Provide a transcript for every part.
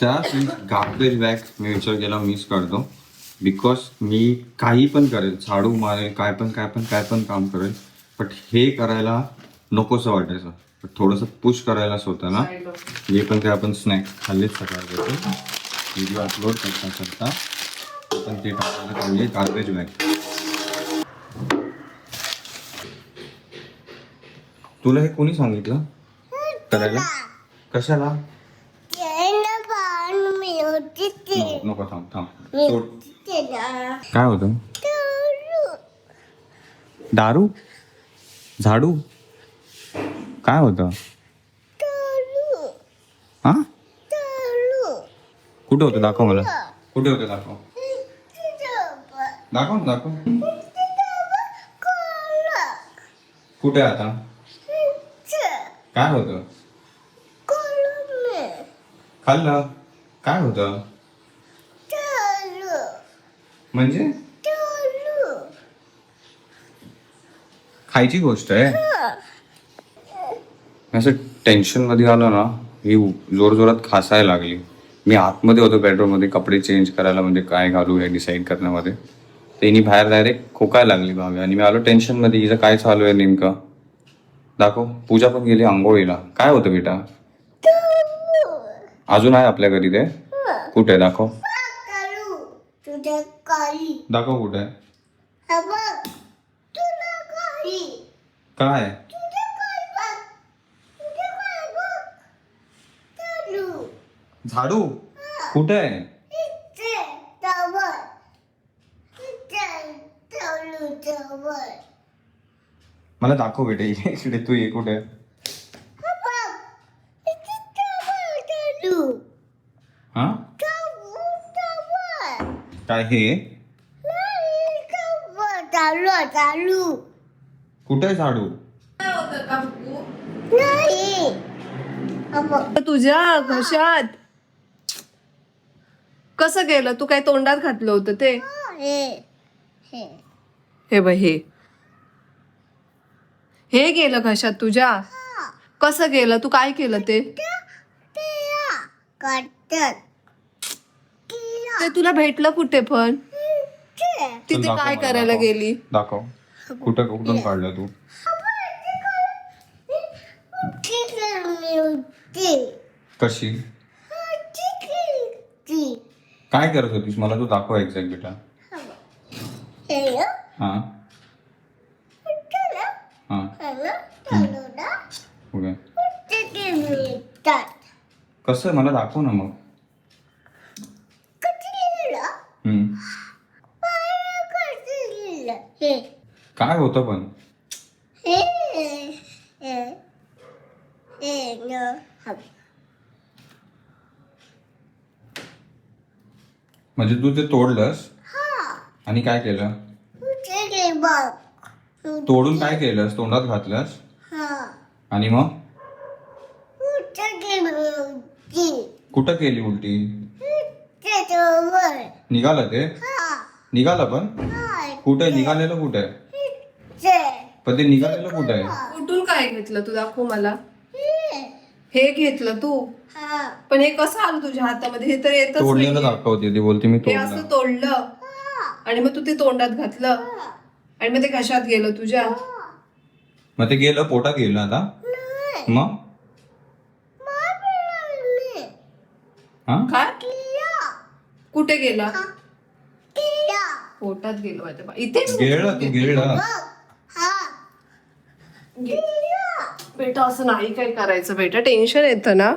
त्या garbage bag मी विचार केला करतो. बिकॉज मी काही पण करेल झाडू मारेल काय पण काय पण काय पण काम करेल बट हे करायला नकोसं वाटायचं. पण थोडंसं पुश करायला स्वतःला. जे पण काय आपण स्नॅक्स खाल्लेच सकाळ देतो व्हिडिओ अपलोड करता करता. पण ते टाकायला पाहिजे गार्बेज बॅग तुला हे कोणी सांगितलं करायला? कशाला? नको नको थांब थांब. सोड. काय होतं? दारू? झाडू? काय होतं? हा? कुठे होतं? दाखव मला. कुठे होतं? दाखव. दाखव ना दाखव. कुठे आता? काय होतं? खाल्लं? काय होतं? म्हणजे? खायची गोष्ट आहे. मी असं टेन्शनमध्ये आलो ना ही जोर जोरात खासायला लागली. मी आतमध्ये होतो बेडरूममध्ये कपडे चेंज करायला म्हणजे काय घालू हे डिसाईड करण्यामध्ये. त्यांनी बाहेर डायरेक्ट खोकायला लागली भावी आणि मी आलो टेन्शनमध्ये हिचं काय चालू आहे नेमकं? दाखव. पूजा पण गेली आंघोळीला. काय होतं बेटा? अजून आहे आपल्याकडे ते? कुठे दाखव. दाखव कुठे काय? झाडू? कुठे आहे? मला दाखव बेटे. इकडे तू ये कुठे आहे? हा बघ इथे जवळ चालू हा जवळ जवळ काय हे? नाही जवळ चालू चालू कुठे झाडू? नाही तुझ्या घशात. कसं गेलं? तू काय तोंडात घातलं होतं ते? हे हे हे. बघ हे हे गेलं घशात तुझ्या? कसं गेलं? तू काय केलं ते? करतात ते तुला भेटलं कुठे पण? तिथे दाखव काय मला, करायला दाखव. गेली? दाखव. कुठं कुठून काढलं तू? कशी? काय करत होतीस? मला तू दाखव एक्झॅक्ट बेटा. हा. हा. कसं मला दाखव ना मग. काय होतं पण? म्हणजे तू ते तोडलंस? आणि काय केलं? तोडून काय केलंस? तोंडात घातलंस? आणि मग? कुठं केली उलटी? निघालं ते? निघालं पण? कुठे? निघालेलं कुठे? पण ते निघालेलं कुठे? आहे कुठून काय घेतलं तू? दाखव मला. हे. घेतलं तू? पण हे कसं आलं तुझ्या हातामध्ये? हे तर येतच तोडलेलं नाहीये. दाखवते ती बोलते मी हे असं तोडलं. तोडलं आणि मग तू ते तोंडात घातलं. आणि मग ते घशात गेलं तुझ्या? मग ते गेलं पोटात गेलं आता? मग? हा? काय कुठे गेला? पोटात गेलं. माझ्या बा- इथे गेलं तू गेलं? बेटा असं नाही काय करायचं बेटा. टेन्शन येतं ना.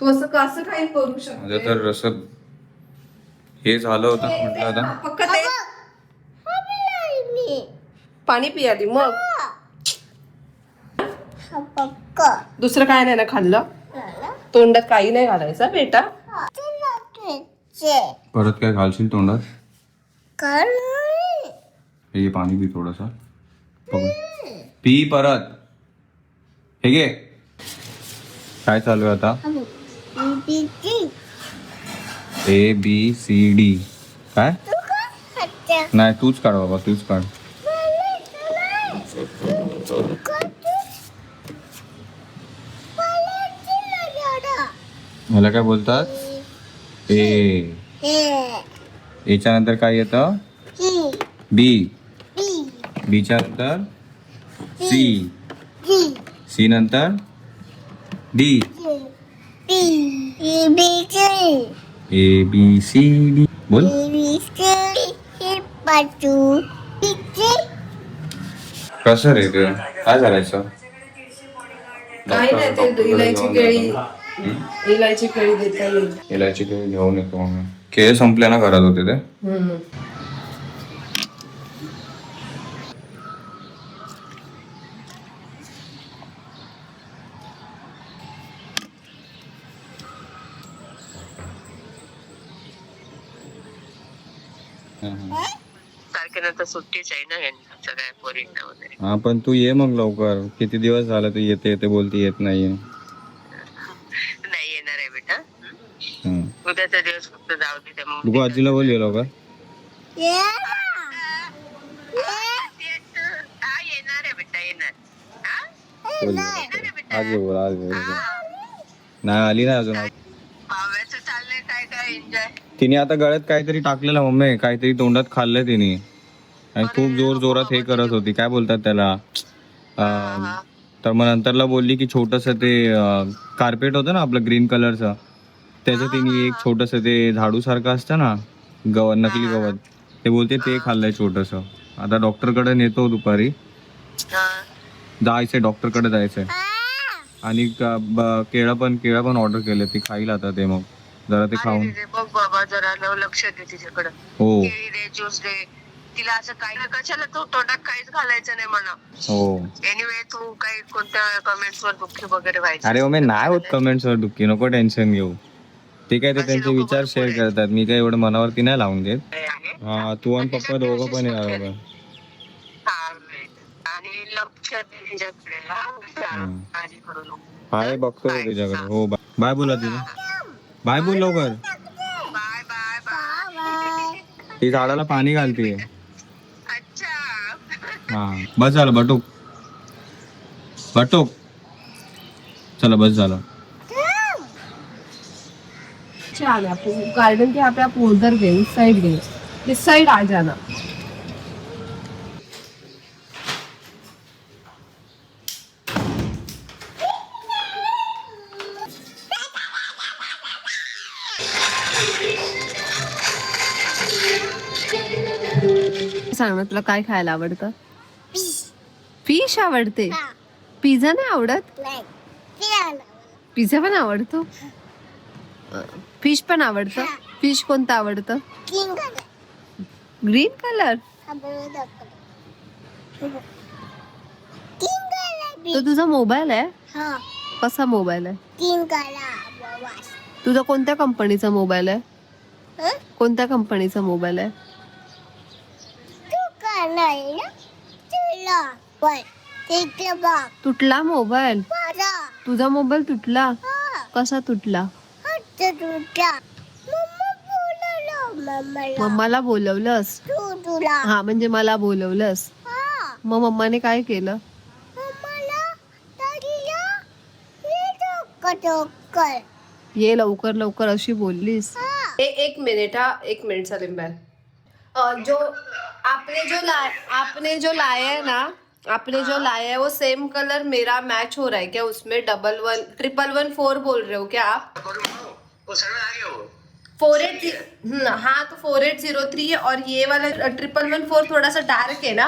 तू असं कसं काही करू शकते? माझं तर असं हे झालं होतं म्हटलं आता. पक्क ते पाणी पियाली मग. दुसरं काय नाही ना खाल्लं? तोंडात काही नाही घालायचं बेटा. परत काय घालशील तोंडात? कर हे घे पाणी पी थोडस. पी परत. हे घे. काय चालू आहे आता? A B C D. काय? नाही तूच काढ बाबा तूच काढ. ह्याला काय बोलतात? ए. याच्या नंतर काय येतं? बी. बी. बीच्या नंतर सी. सी नंतर D. B. A B C. D. बोल. ए बी सी बाजू इथे कसं रे ते? काय करायचं काही नाही ते इलायची केळी. इलायची केळी देता येईल. इलायची केळी घेऊन येतो मग केळ संपले ना घरात होते ते. तारखेनंतर सुट्टीच आहे ना यांना सगळ्या पोरींना वगैरे. हा पण तू ये मग लवकर. किती दिवस झाला तू येते येते बोलती येत नाहीये नाही येणार आहे बेटा हम्म. उद्याचा दिवस फक्त जाऊ दे त्या मग तू आजीला बोल ये लवकर ये हा येणार आहे बेटा येणार हा? बोल ये. आज बोल आज बोल नाही आली नाही अजून. तिने आता गळ्यात काहीतरी टाकलेलं मम्मी. काहीतरी तोंडात खाल्लं तिने. आणि खूप जोर जोरात हे करत होती. काय बोलतात त्याला? तर मग नंतरला बोलली की छोटस ते कार्पेट होतं ना आपलं ग्रीन कलरचं त्याचं तिने एक छोटस ते झाडू सारखं असतं ना गवत नकली गवत ते बोलते ते खाल्लंय छोटस. आता डॉक्टरकडे नेतो दुपारी. जायचंय डॉक्टरकडे जायचंय. आणि केळं पण केळं पण ऑर्डर केले ती खाईल आता ते मग. जरा ते खाऊन. बघ बाबा जरा लक्ष दे तिच्याकडं. हो. ज्यूस दे. तिला असं काही ना कशाला तू तोंडात काहीच घालायचं नाही म्हणा. हो. एनिवे तू काही कोणत्या कमेंट्स वर दुःखी वगैरे व्हायचं अरे मग नाही होत कमेंट्स वर दुःखी. नको टेन्शन घेऊ. ते काय ते त्यांचे विचार शेअर करतात. मी काय एवढं मनावरती नाही लावून घेत हा तू आणि पप्पा दोघं पण येणार बघ. बाय बघतो तुझ्याकडे हो बाय. बोला तुझं बाय बोल लवकर. Bye bye bye. ती झाडाला पाणी घालते हा बस झालं बटूक. बटूक. चला बस झालं. चल आप गार्डन के यहाँ पे आप उधर गए उस साइड गए इस साइड आ जाना सांग तुला काय खायला आवडतं? फिश आवडते. पिझ्झा नाही आवडत? पिझ्झा पण आवडतो. फिश पण आवडतं. फिश कोणतं आवडतं? करा ग्रीन कलर तो तुझा मोबाईल आहे? हा. कसा मोबाईल आहे? तुझा कोणत्या कंपनीचा मोबाईल आहे? हं? कोणत्या कंपनीचा मोबाईल आहे? तुटला मोबाईल तुझा मोबाईल तुटला? कसा तुटला? मम्माला. मम्माला बोलवलंस? तू तुला. हा म्हणजे मला बोलवलंस. हा. मग मम्माने काय केलं? ये तो कर ये लवकर लवकर अशी बोललीस. हा. एक मिनिट हा एक मिनिट सलीम भाई. जो आपने जो लाया आपने जो लाया है ना आपने जो लाया है वो सेम कलर मेरा मैच हो रहा है क्या? उसमें double one triple one four बोल रहे हो क्या आप? फोर एट हाँ। तो फोर एट जीरो थ्री है और ये वाला ट्रिपल वन फोर थोड़ा सा डार्क है ना?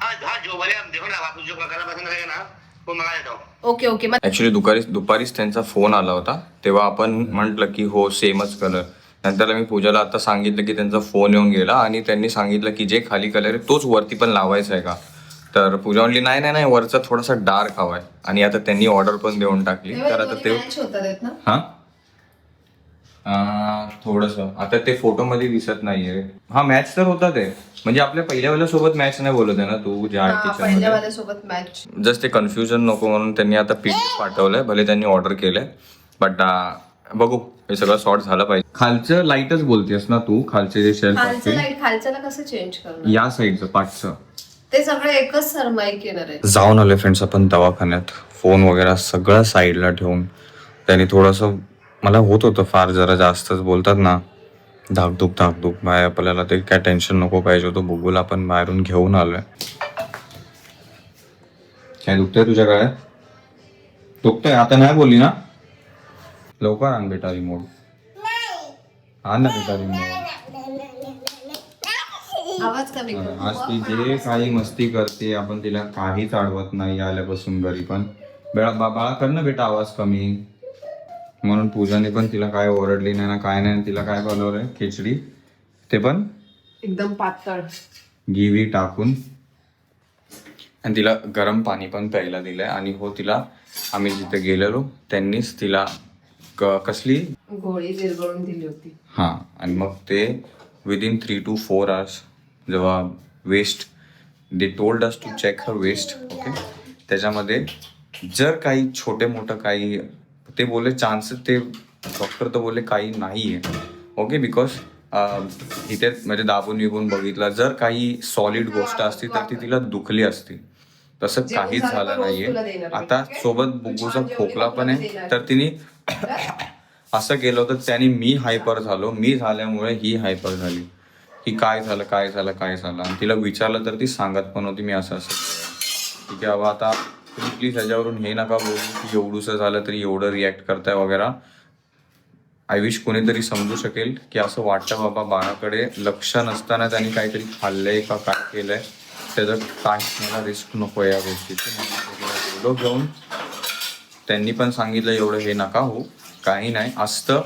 हाँ हाँ जो बोले हम देखो ना आपको जो कलर पसंद रहेगा ना वो मंगा देता हूँ। ओके ओके मत ऍक्च्युली दुपारी दुपारीच त्यांचा फोन आला होता. तेव्हा आपण म्हटलं की हो सेमच कलर नंतर मी पूजाला आता सांगितलं की त्यांचा फोन येऊन गेला आणि त्यांनी सांगितलं की जे खाली कलर आहे तोच वरती पण लावायचा आहे का? तर पूजा म्हणली नाही नाही नाही वरचा थोडासा डार्क हवाय आणि आता त्यांनी ऑर्डर पण देऊन टाकली. तर आता ते हा? थोडस. आता ते फोटो मध्ये दिसत नाहीये. हा मॅच तर होता ते. म्हणजे आपल्या पहिल्या वेळेला सोबत मॅच नाही बोलत आहे ना तू ज्या हा, वाल्या सोबत मॅच जस्ट ते कन्फ्युजन नको म्हणून त्यांनी आता पीठ पाठवलंय. भले त्यांनी ऑर्डर केलंय. बट बघू. हे सगळं सॉर्ट झालं पाहिजे. खालचं लाईटच बोलतेस ना तू? खालचे जे शेल्फ खालचं असते लाइट खालच्याला कसं चेंज करणार? या साईडचं पाठचं. ते सगळं एकच सरमाईक येणार आहे जाऊन आले फ्रेंड्स आपण दवाखान्यात. फोन वगैरे सगळं साईडला ठेवून. त्यांनी थोडंसं मला होत होतं फार जरा जास्तच बोलतात ना. धाकधूक धाकधूक. बाय आपल्याला ते काय टेन्शन नको पाहिजे होतं. बुगूला आपण बाहेरून घेऊन आलोय. काय दुखतंय तुझ्या गळ्यात दुखतंय. आता नाही बोलली ना? लवकर आण बेटा रिमोट आण ना बेटा रिमोट आवाज कमी कर. आज ती जे काही मस्ती करते आपण तिला काहीच अडवत नाही आल्यापासून घरी पण. बेळा बाळा कर ना बेटा आवाज कमी. म्हणून पूजाने पण तिला काय ओरडली नाही ना काय नाही तिला काय बनवलंय खिचडी. ते पण? एकदम पातळ. गिवी टाकून. आणि तिला गरम पाणी पण प्यायला दिलंय. आणि हो तिला आम्ही जिथे गेलेलो त्यांनीच तिला क- कसली? गोळी विरघळून दिली होती. हां. आणि मग ते within three two four hours जेव्हा waste they told us to check her waste okay त्याच्यामध्ये जर काही छोटे मोठं काही ते बोलले चान्सेस ते डॉक्टर तर बोलले काही नाही आहे ओके बिकॉज इथे म्हणजे दाबून विबून बघितलं जर काही सॉलिड गोष्ट असती तर ती तिला दुखली असती. तसं काहीच झालं नाहीये. आता सोबत बुग्गूचा खोकला पण आहे. तर तिने असं केलं होतं त्याने मी हायपर झालो. मी झाल्यामुळे ही हायपर झाली. की काय झालं काय झालं काय झालं? आणि तिला विचारलं तर ती सांगत पण होती मी असं असं. ठीक आहे बाबा आता तुम्ही प्लीज ह्याच्यावरून हे नका बोलू की एवढूसं झालं तरी एवढं रिॲक्ट करताय वगैरे. आय विश कोणीतरी समजू शकेल की असं वाटतं बाबा बाळाकडे लक्ष नसताना त्यांनी काहीतरी खाल्लंय का काय केलंय. त्याचं काय मला रिस्क नको या गोष्टीची. म्हणून घेऊन. त्यांनी पण सांगितलं एवढं हे नका हो काही नाही. असतं.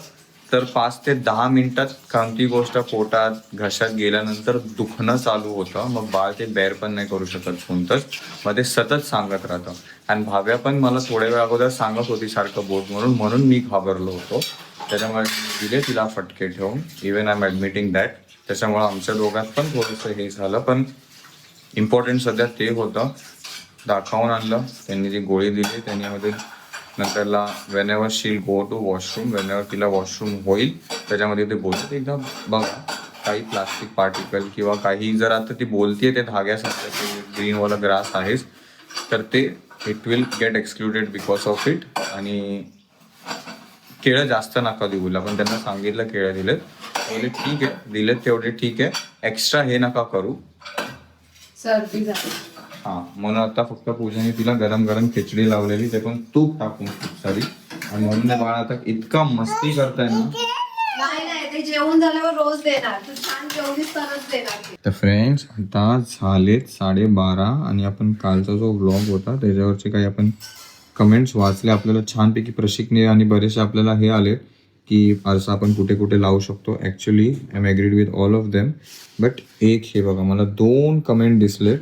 तर पाच ते दहा मिनिटात कोणती गोष्ट पोटात घशात गेल्यानंतर दुखणं चालू होतं. मग बाळ ते बेअर पण नाही करू शकत कोणतंच. मग ते सतत सांगत राहतं. आणि भाव्या पण मला थोड्या वेळ अगोदर सांगत होती सारखं बोट म्हणून. म्हणून मी घाबरलो होतो. त्याच्यामुळे दिले तिला फटके ठेवून. Even I am admitting that त्याच्यामुळे आमच्या दोघात पण थोडंसं हे झालं. पण इम्पॉर्टंट सध्या ते होतं. दाखवून आणलं. त्यांनी जी गोळी दिली त्यांच्यामध्ये नंतरला whenever she'll go to washroom whenever तिला वॉशरूम होईल त्याच्यामध्ये ते बोलते एकदा बघा काही प्लास्टिक पार्टिकल किंवा काही जर आता ती बोलतीये ते धाग्यासारखं ते ग्रीनवाला ग्रास आहेच तर ते it will get excluded because of it आणि केळं जास्त नका देऊ आपण त्यांना सांगितलं केळं दिलेत. बोलले ठीक आहे दिलेत तेवढे ठीक आहे. एक्स्ट्रा हे नका करू. सर्दी झाली. हा म्हणून आता फक्त पूजाने तिला गरम गरम खिचडी लावलेली ते पण तूप टाकून सारी आणि म्हणून बाळ आता इतका मस्ती करताय ना. नाही नाही ते जेवण झाल्यावर रोज देणार. तू छान जेवलीस तरच देणार. ते. तर फ्रेंड्स आता झालेत साडेबारा आणि आपण कालचा जो ब्लॉग होता त्याच्यावरचे काही आपण कमेंट्स वाचले. आपल्याला छानपैकी प्रशिकणे आणि बरेचसे आपल्याला हे आले की आरसा आपण कुठे कुठे लावू शकतो. Actually I am agreed with all of them but एक हे बघा मला दोन कमेंट दिसले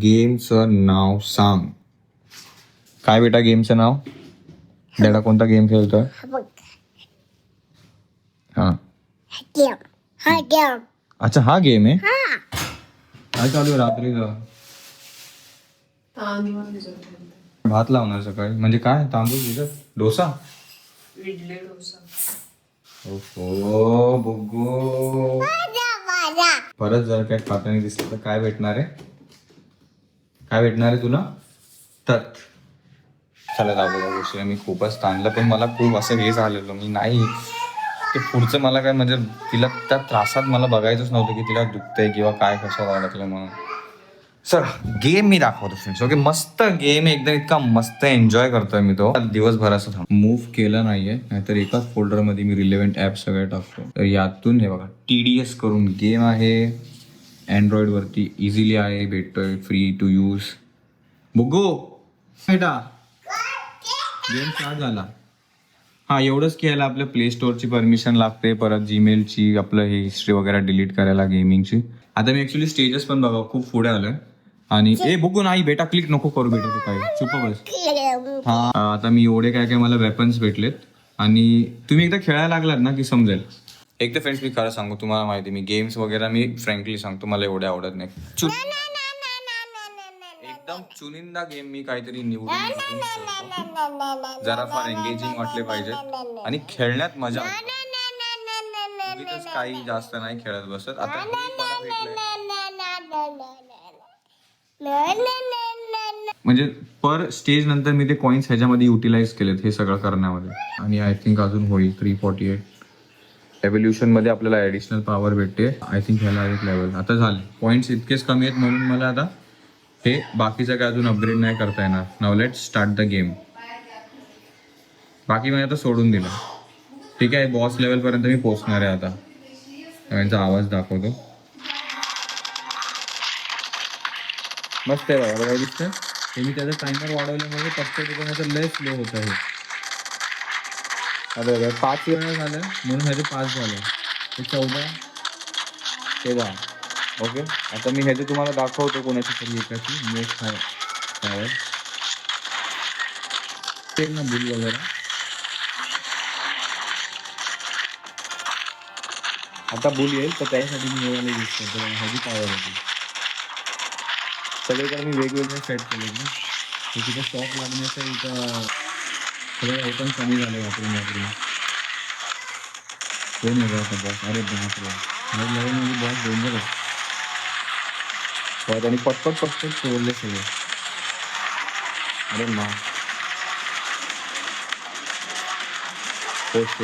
गेमचं नाव सांग. काय बेटा गेमचं नाव? बेटा कोणता गेम खेळतोय? हां. गेम हा गेम अच्छा हा. गेम आहे काय चालू आहे रात्रीचं भिजवले. भात लावणार सकाळी. म्हणजे काय? तांदूळ भिजत डोसा? इडली डोसा. हो बुगो माझा परत जर काय खाताना दिसलं तर काय भेटणार आहे? काय भेटणार आहे तुला? तत. चला दाबोदा गोष्टी मी खूपच ताणलं पण मला खूप असं हे झालेलं. मी नाही. ते पुढचं मला काय म्हणजे तिला त्या त्रासात मला बघायचंच नव्हतं की तिला दुखतंय किंवा काय कसं अडकलं म्हणून. सर गेम मी दाखवतो फ्रेंड्स ओके मस्त गेम एकदम इतका मस्त एन्जॉय करतोय मी तो. दिवसभराचं थांब. मूव्ह केलं नाहीये. नाहीतर एकाच फोल्डरमध्ये मी रिलेव्हंट ॲप सगळे टाकतो. तर यातून हे बघा टी डी एस करून गेम आहे. अँड्रॉइडवरती इझिली आहे भेटतोय फ्री टू यूज बुगो बेटा! गेम स्टार्ट झाला. हा एवढंच खेळायला आपल्या प्ले स्टोअरची परमिशन लागते परत जीमेलची आपलं हे हिस्ट्री वगैरे डिलीट करायला गेमिंगची आता मी ऍक्च्युली स्टेजेस पण बघा खूप पुढे आलोय. आणि ए बघू नाही बेटा क्लिक नको करू बेटा तू काय? चुप बस. हा आता मी एवढे काय काय मला वेपन्स भेटलेत. आणि तुम्ही एकदा खेळायला लागलात ना की समजेल? एकदा फ्रेंड्स मी खरं सांगू तुम्हाला माहिती मी गेम्स वगैरे मी फ्रँकली सांगतो मला एवढे आवडत नाही चु- एकदम चुनिंदा गेम मी काहीतरी निवडून. जरा फार एंगेजिंग वाटले पाहिजे आणि खेळण्यात मजा काही जास्त नाही खेळत बसत आता हे म्हणजे पर स्टेज नंतर मी ते कॉईन्स ह्याच्यामध्ये युटिलाइज केलेत हे सगळं करण्यामध्ये आणि आय थिंक अजून होईल थ्री फॉर्टी एट एव्होल्युशनमध्ये आपल्याला ॲडिशनल पॉवर भेटते. आय थिंक ह्याला एक लेवल आता झाले. पॉईंट्स इतकेच कमी आहेत म्हणून मला आता हे बाकीचं काय अजून अपग्रेड नाही करता येणार. नाव लेट स्टार्ट द गेम बाकी मी आता सोडून दिलं. ठीक आहे बॉस लेवलपर्यंत मी पोचणार आहे आता. त्यांचा आवाज दाखवतो. मस्त आहे बघा बघा दिसतं मी त्याचा टायमर वाढवल्यामुळे फक्त दुकानाचं लय स्लो होत आहे. अरे अरे पाच वेळा झालं. म्हणून ह्याचे पाच झाले. हे चौदा तेव्हा ओके? आता मी ह्याचे तुम्हाला दाखवतो कोणाची तरी एकाची. नेक्स्ट आहे त्यावर ते ना बिल वगैरे आता बुल येईल तर त्यासाठी मी हे यूज करतो. ह्याची पावर होती. सगळीकडे मी वेगवेगळे सेट केले ना. तिथे स्टॉक लागण्याचा इथं सगळे आयटम कमी झाले वापरून वापरून. कोण आहे आता बॉस अरे बापरे ह्या म्हणजे बॉस डेंजर परत आणि पटपट पटपट सोडले सगळे. अरे मा. पोस्ट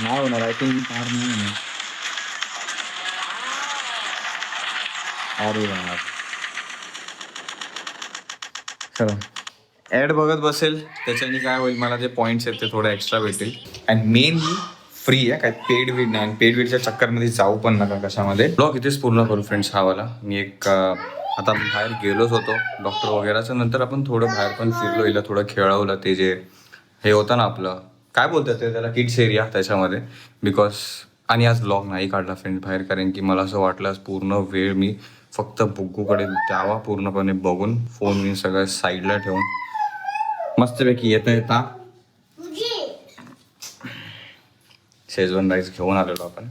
नाही होणार. आय थिंक पार नाही होणार. अरे यार चला. ॲड बघत बसेल त्याच्याने काय होईल मला जे पॉईंट्स आहेत ते थोडे एक्स्ट्रा भेटेल. अँड मेनली फ्री आहे काय पेड वीड नाही. पेड वीडच्या चक्करमध्ये जाऊ पण नका कशामध्ये. ब्लॉग इथेच पूर्ण करू फ्रेंड्स हा वाला. मी एक आता बाहेर गेलोच होतो. डॉक्टर वगैरेचं नंतर आपण थोडं बाहेर पण फिरलो हिला थोडं खेळवलं ते जे हे होतं ना आपलं. काय बोलतात ते त्याला? किड्स एरिया त्याच्यामध्ये. बिकॉज आणि आज ब्लॉग नाही काढला फ्रेंड बाहेर. कारण की मला असं वाटलं पूर्ण वेळ मी फक्त बुग्गूकडे द्यावा पूर्णपणे बघून फोन मी सगळं साईडला ठेवून. मस्तपैकी येता येता शेजवान राईस घेऊन आलेलो आपण.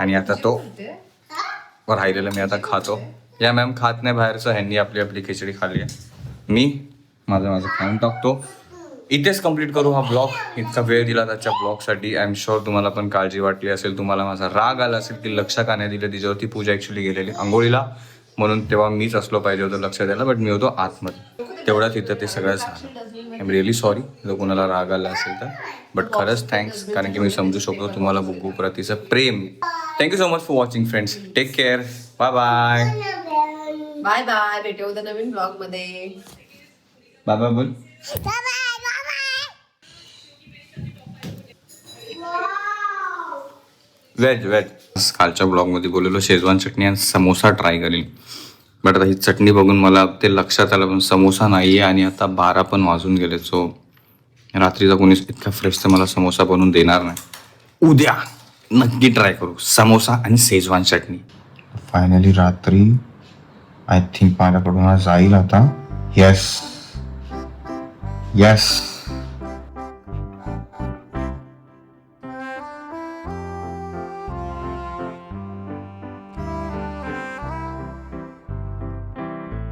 आणि आता तो राहिलेला मी आता खातो. या मॅम खात नाही बाहेरचं ह्यांनी आपली आपली खिचडी खाल्ली आहे. मी माझं माझं खाऊन टाकतो. इथेच कंप्लीट करू हा ब्लॉग इतका वेळ दिला त्याच्या ब्लॉगसाठी आय एम शुअर तुम्हाला पण काळजी वाटली असेल. तुम्हाला माझा राग आला असेल की लक्ष का नाही दिलं? तिच्यावरती पूजा ॲक्च्युली गेलेली. आंघोळीला. म्हणून तेव्हा मीच असलो पाहिजे होतं लक्ष द्यायला बट मी होतो आतमध्ये. तेवढ्याच इथं ते सगळं झालं. आय एम रिअली सॉरी जर कोणाला राग आला असेल तर. बट खरंच थँक्स कारण की मी समजू शकतो तुम्हाला बुग्गू प्रतीचं प्रेम. Thank you so much for watching friends take care bye bye bye bye भेटू उद्या नवीन ब्लॉगमध्ये. बाय बाय बोल. व्हेज व्हेज कालच्या ब्लॉगमध्ये बोललेलो शेजवान चटणी आणि समोसा ट्राय करेल बट आता ही चटणी बघून मला ते लक्षात आलं पण समोसा नाही आहे आणि आता बारा पण वाजून गेले सो रात्रीचा कोणी इतका फ्रेश तर मला समोसा बनवून देणार नाही. उद्या नक्की ट्राय करू समोसा आणि शेजवान चटणी. फायनली रात्री आय थिंक माझ्याकडून हा जाईल आता. Yes yes